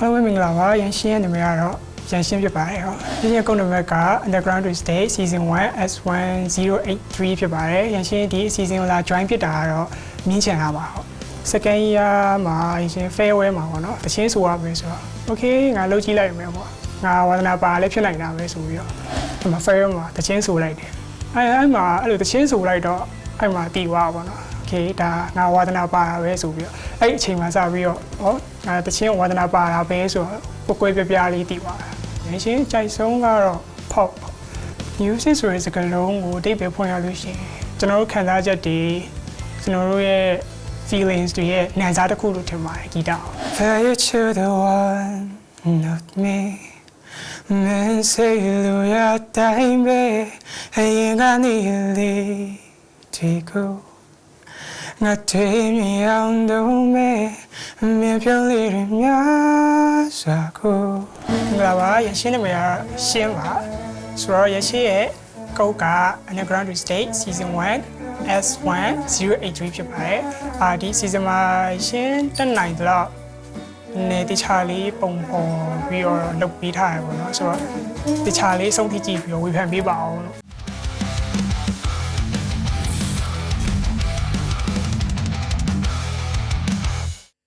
အားလုံးပဲမင်္ဂလာပါရန်ရှင်းရဲ့နာမည်ကတော့ရန်ရှင်းဖြစ်ပါတယ်ဟုတ်ရန်ရှင်းကုန်းနံပါတ်က Underground to Stay Season 1 S1083 ဖြစ်ပါတယ်ရန်ရှင်းဒီ season ကိုလာ join ဖြစ်တာကတော့မြင်းချန်လာပါဟုတ် second year မှာရန်ရှင်း farewell မှာပေါ့နော်တချင်းဆိုရမယ်ဆိုတော့ okay ငါလုပ်ကြည့်လိုက်မယ်ပေါ့ငါဝါသနာပါလည်းဖြစ်နိုင်တာပဲဆိုပြီးတော့ဒီမှာ farewell မှာတချင်းဆိုလိုက်တယ်အဲအဲ့မှာအဲ့လိုတချင်းဆိုလိုက်တော့အဲ့မှာတီသွားပါတော့โ okay ဒါငါဝါသနာပါတာပဲဆိုပြီးတော့အဲ့အချိန်မှစပြီးတော့ဟောငါတချင်းဝါသနာပါတာပဲဆိုတော့ကိုယ်ကွယ်ပြပြလေးတည်သွားတာရင်းချင်းကြိုက်ဆုံးကတော့ဖောက် music ဆိုတဲ့စကားလုံးကိုတိတ်ပဲဖွင့်ရလို့ရှင်ကျွန်တော်တို့ခံစားချက်တွေကျွန်တော်တို့ရဲ့ feelings တွေရဲ့နံစားတစ်ခုလို့ထင်ပါတယ်ဂီတ Fair to the one not me မင်းစေလိုရတိုင်းပဲအရင်ကနေလေဒီကို ငါတွေ့မြင်အောင်တော့မဲ့မြင်ပြောင်းလေးတွေများစွာကိုမင်္ဂလာပါရရှင်းနေမှာရှင်းပါဆိုတော့ရရှင်းရဲ့ကုတ်က Underground to State Season 1 S1083 ဖြစ်ပါတယ်အာဒီ season မှာရှင်းတက်နိုင်တော့နေတခြားလေးပုံပေါ်ပြီးတော့လုပ်ပေးထားရပါတော့ဆိုတော့တခြားလေးဆုံးဖြတ်ကြည့်ပြီးတော့ဝေဖန်ပေးပါအောင်လို့